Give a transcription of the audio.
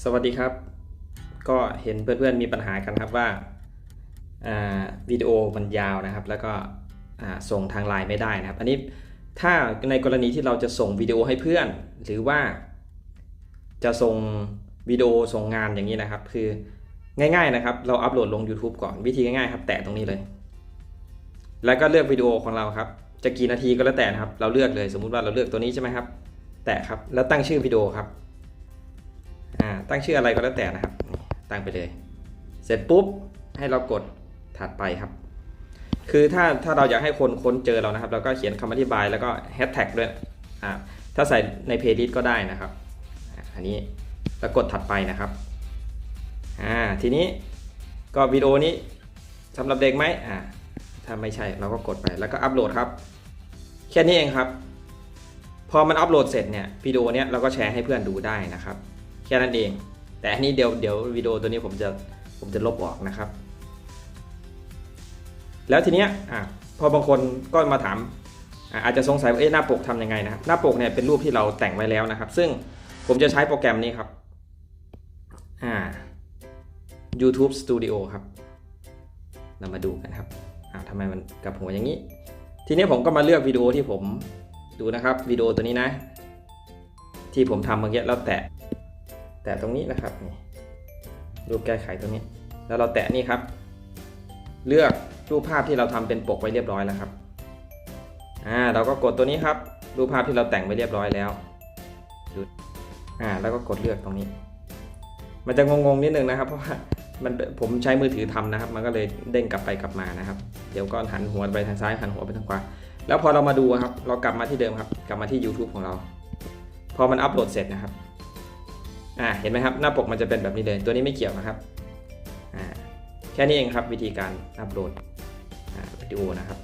สวัสดีครับ ก็เห็นเพื่อนๆมีปัญหากันครับว่าาวิดีโอมันยาวนะครับ แล้วก็ส่งทางไลน์ไม่ได้นะครับ อันนี้ถ้าในกรณีที่เราจะส่งวิดีโอให้เพื่อน หรือว่าจะส่งวิดีโอส่งงานอย่างนี้นะครับ คือง่ายๆนะครับ เราอัปโหลดลง YouTube ก่อนวิธีง่ายๆครับแตะตรงนี้เลย แล้วก็เลือกวิดีโอของเราครับ จะกี่นาทีก็แล้วแต่นะครับ เราเลือกเลยสมมุติว่าเราเลือกตัวนี้ใช่ไหมครับ แตะครับแล้วตั้งชื่อวิดีโอครับ ตั้งชื่ออะไรก็แล้วแต่นะครับ ตั้งไปเลย เสร็จปุ๊บให้เรากดถัดไปครับ คือถ้าถ้าเราอยากให้คนค้นเจอเรานะครับเราก็เขียนคำอธิบายแล้วก็แฮชแท็กด้วยอ่าถ้าใส่ในเพลย์ลิสต์ก็ได้นะครับ อันนี้แล้วกดถัดไปนะครับอ่าทีนี้ก็วิดีโอนี้สำหรับเด็กไหมอ่าถ้าไม่ใช่เราก็กดไปแล้วก็อัปโหลดครับ แค่นี้เองครับ พอมันอัปโหลดเสร็จเนี่ยวิดีโอเนี้ยเราก็แชร์ให้เพื่อนดูได้นะครับ ค่นั้นเอง แต่อันนี้เดี๋ยวเดี๋ยววิดีโอตัวนี้ผมจะผมจะลบออกนะครับ แล้วทีเนี้ยอะพอบางคนก็มาถามอาจจะสงสัยว่าเอ๊ะหน้าปกทำยังไงนะครับหน้าปกเนี่ยเป็นรูปที่เราแต่งไว้แล้วนะครับ ซึ่งผมจะใช้โปรแกรมนี้ครับอ่า YouTube Studio ครับ เรามาดูกันครับอ่าทำไมมันกับหัวอย่างนี้ ทีนี้ผมก็มาเลือกวิดีโอที่ผมดูนะครับวิดีโอตัวนี้นะ ที่ผมทำเมื่อกี้แล้วแตะ แตะตรงนี้นะครับนี่รูปแก้ไขตรงนี้ แล้วเราแตะนี่ครับ เลือกรูปภาพที่เราทำเป็นปกไว้เรียบร้อยแล้วครับอ่าเราก็กดตัวนี้ครับ รูปภาพที่เราแต่งไว้เรียบร้อยแล้วดูอ่าแล้วก็กดเลือกตรงนี้ มันจะงงๆนิดนึงนะครับ เพราะว่ามันผมใช้มือถือทำนะครับ มันก็เลยเด้งกลับไปกลับมานะครับ เดี๋ยวก็หันหัวไปทางซ้ายหันหัวไปทางขวาแล้วพอเรามาดูครับ เรากลับมาที่เดิมครับ กลับมาที่ YouTube ของเรา พอมันอัปโหลดเสร็จนะครับ อ่าเห็นไหมครับหน้าปกมันจะเป็นแบบนี้เลย ตัวนี้ไม่เกี่ยวนะครับอ่าแค่นี้เองครับวิธีการอัปโหลดวิดีโอนะครับ